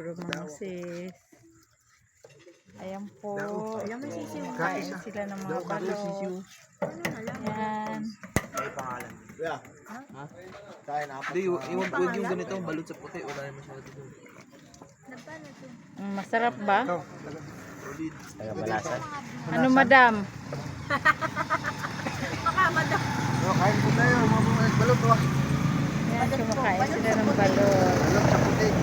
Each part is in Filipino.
bromosis. Ayan po. Ayan, may sisiw. Kain sila ng mga balot. Yan. May pangalan. Kuya. Ha? Kain apat. Hindi, yung, yung, ganito, balot sa puti, wala naman masyado doon. Mm, Masarap ba? Solid. Ano madam? Oh, kain po tayo. Mga mga balot. Oh. Yan, kumakain sila ng balot.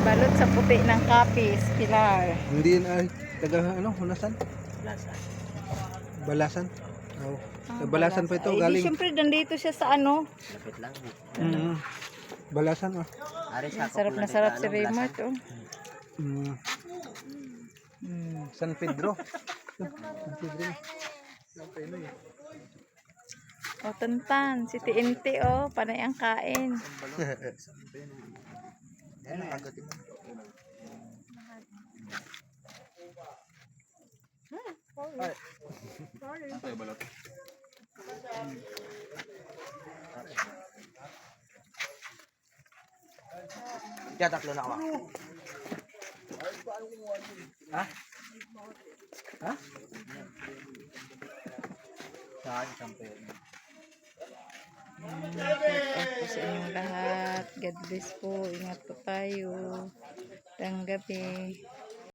Balot sa puti. Sa ng kapis, Pilar. Hindi yun ay taga ano, hunasan? Lasa. Balasan. Oh. Ah, Sa balasan pa ito Ay, di galing. syempre nandito siya sa ano. Lapit lang. Mm. Balasan ah. Ari Yan, sarap na sarap si Raymart. Oh. Mm. Mm. San Pedro. San Pedro. O, tantan. Si TNT, oh. Panay ang kain. Yan ang agatin mo. Kaya tatlo na ako. Ha? Ha? Saan? Shout po sa inyong lahat. God bless po. Ingat po tayo. Tang gabi.